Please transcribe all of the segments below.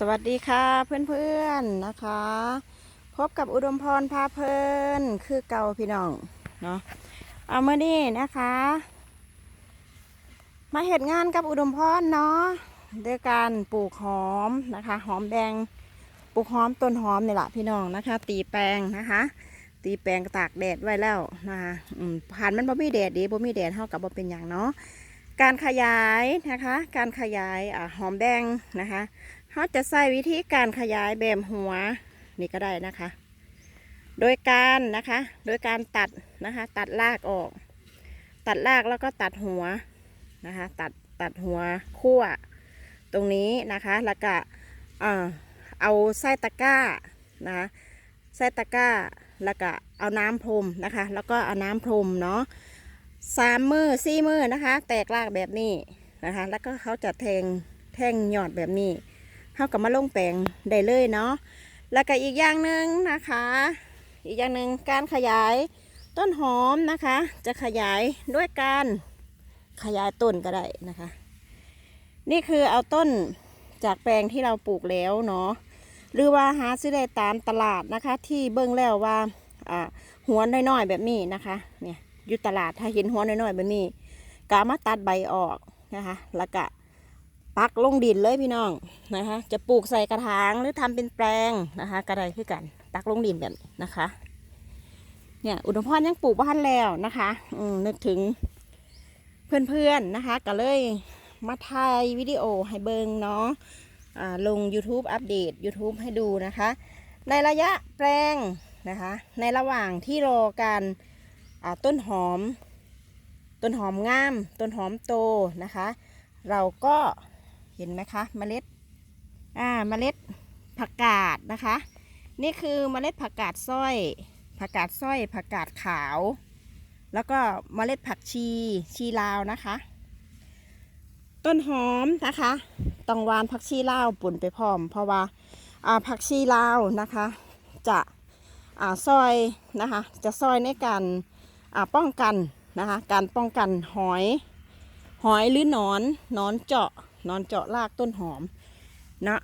สวัสดีค่ะเพื่อนๆนะคะ พบกับอุดมพรพาเพลินคือเก่าพี่น้องเนาะเอาเมื่อนี้นะคะ มาเหตุงานกับอุดมพรเนาะด้วยการปลูกหอมนะคะ หอมแดงปลูกหอมต้นหอมนี่แหละพี่น้องนะคะ ตีแปลงนะคะ ตีแปลงตากแดดไว้แล้วนะคะผ่านมันบ่มีแดดดีบ่มีแดดเท่ากับบ่เป็นอย่างเนาะการขยายนะคะ การขยายอหอมแดงนะคะ เขาจะใส่วิธีการขยายแบบหัวนี่ก็ได้นะคะ โดยการนะคะ โดยการตัดนะคะ ตัดรากออก ตัดรากแล้วก็ตัดหัวนะคะ ตัดตัดหัวขั้วตรงนี้นะคะ แล้วก็เออเอาไส้ตะกร้านะคะไส้ตะกร้า แล้วก็เอาน้ำพรมนะคะ แล้วก็เอาน้ำพรมเนาะสามมือสี่มือนะคะ แตกรากแบบนี้นะคะ แล้วก็เขาจะแทงแทงยอดแบบนี้ เขากับมาลงแปลงได้เลยเนาะแล้วก็อีกอย่างหนึ่งนะคะ อีกอย่างหนึ่งการขยายต้นหอมนะคะ จะขยายด้วยการขยายต้นก็ได้นะคะ นี่คือเอาต้นจากแปลงที่เราปลูกแล้วเนาะหรือว่าหาซื้อได้ตามตลาดนะคะ ที่เบิ่งแล้วว่าหัวน้อยๆแบบนี้นะคะเนี่ยอยู่ตลาดถ้าเห็นหัวน้อยๆแบบนี้กามาตัดใบออกนะคะแล้วก็ ปักลงดินเลยพี่น้องนะคะ จะปลูกใส่กระถางหรือทำเป็นแปลงนะคะกระไดคือกันปักลงดินแบบนะคะ เนี่ยอุดมพรยังปลูกบ้านแล้วนะคะอืนึกถึงเพื่อนๆนะคะก็เลยมาถ่ายวิดีโอให้เบิงเนาะอ่าลง YouTube อัปเดต YouTube ให้ดูนะคะ ในระยะแปลงนะคะ ในระหว่างที่รอการอ่าต้นหอม ต้นหอมงาม ต้นหอมโตนะคะ เราก็ เห็นไหมคะเมล็ดอ่าเมล็ดผักกาดนะคะ นี่คือเมล็ดผักกาดสร้อยผักกาดสร้อยผักกาดขาว แล้วก็เมล็ดผักชีชีลาวนะคะ ต้นหอมนะคะต้องหวานผักชีลาวปุ่นไปพร้อม เพราะว่าอ่าผักชีลาวนะคะ จะอ่าซอยนะคะ จะซอยในการอ่าป้องกันนะคะ การป้องกันหอย หอยหรือหนอน หนอนเจาะ นอนเจาะรากต้นหอมเนาะ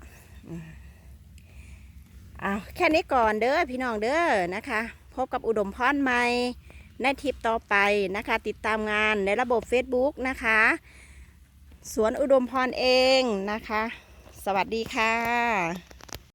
อ้าวแค่นี้ก่อนเด้อพี่น้องเด้อนะคะ พบกับอุดมพรใหม่ในทริปต่อไปนะคะ ติดตามงานในระบบ Facebook นะคะ สวนอุดมพรเองนะคะ สวัสดีค่ะ